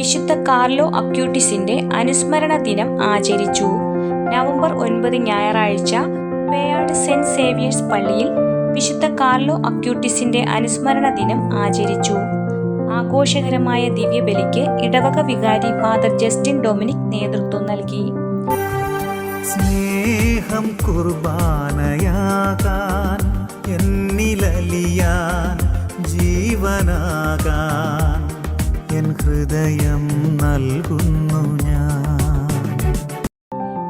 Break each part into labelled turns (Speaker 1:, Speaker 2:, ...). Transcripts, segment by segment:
Speaker 1: വിശുദ്ധ കാർലോ അക്യൂട്ടിസിന്റെ അനുസ്മരണ ദിനം ആചരിച്ചു. നവംബർ ഒൻപത് ഞായറാഴ്ച പേയാട് സെന്റ് സേവിയേഴ്സ് പള്ളിയിൽ വിശുദ്ധ കാർലോ അക്യൂട്ടിസിന്റെ അനുസ്മരണ ദിനം ആചരിച്ചു. ആഘോഷകരമായ ദിവ്യബലിക്ക് ഇടവക വികാരി ഫാദർ ജസ്റ്റിൻ ഡൊമിനിക് നേതൃത്വം നൽകി.
Speaker 2: സ്നേഹം കുർബാനയാകാൻ എന്നിലലിയാൻ ജീവനാകാൻ ഹൃദയം നൽകുന്നു ഞാൻ.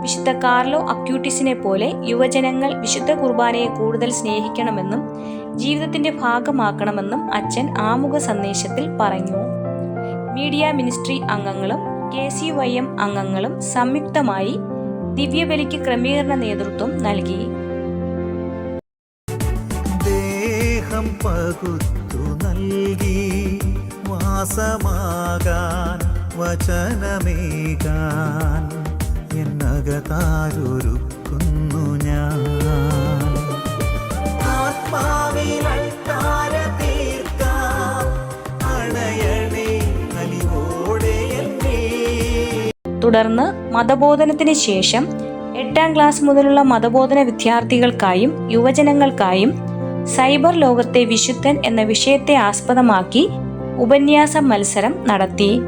Speaker 1: വിശുദ്ധ കാർലോ അക്യൂട്ടിസിനെ പോലെ യുവജനങ്ങൾ വിശുദ്ധ കുർബാനയെ കൂടുതൽ സ്നേഹിക്കണമെന്നും ജീവിതത്തിന്റെ ഭാഗമാക്കണമെന്നും അച്ഛൻ ആമുഖ സന്ദേശത്തിൽ പറഞ്ഞു. മീഡിയ മിനിസ്ട്രി അംഗങ്ങളും കെ സി വൈ എം അംഗങ്ങളും സംയുക്തമായി ദിവ്യബലിക്ക് ക്രമീകരണ നേതൃത്വം നൽകി.
Speaker 2: ദേഹം പകുത്തു നൽകി. വാസമാകാൻ വചനമേകാൻ എന്നകതാരൊരുക്കുന്നു ഞാൻ. എന്നേ.
Speaker 1: തുടർന്ന് മതബോധനത്തിന് ശേഷം എട്ടാം ക്ലാസ് മുതലുള്ള മതബോധന വിദ്യാർത്ഥികൾക്കായും യുവജനങ്ങൾക്കായും സൈബർ ലോകത്തെ വിശുദ്ധൻ എന്ന വിഷയത്തെ ആസ്പദമാക്കി ഉപന്യാസ മത്സരം നടത്തി.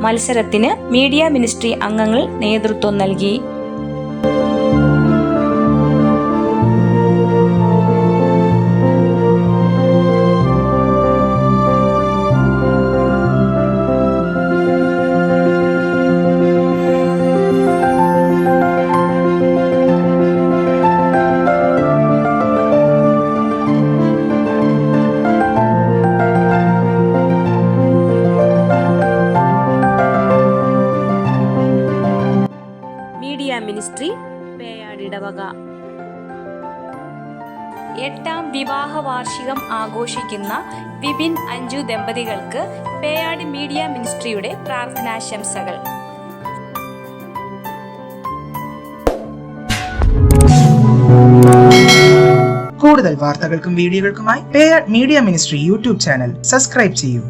Speaker 1: മത്സരത്തിന് മീഡിയ മിനിസ്ട്രി അംഗങ്ങൾ നേതൃത്വം നൽകി. മിനിസ്ട്രി പേയാടിടവക എട്ടാം വിവാഹ വാർഷികം ആഘോഷിക്കുന്ന വിപിൻ അഞ്ജു ദമ്പതികൾക്ക് പേയാട് മീഡിയ മിനിസ്ട്രിയുടെ പ്രാർത്ഥനാശംസകൾ.
Speaker 3: കൂടുതൽ വാർത്തകൾക്കും വീഡിയോകൾക്കുമായി Peyad media ministry YouTube channel subscribe ചെയ്യൂ.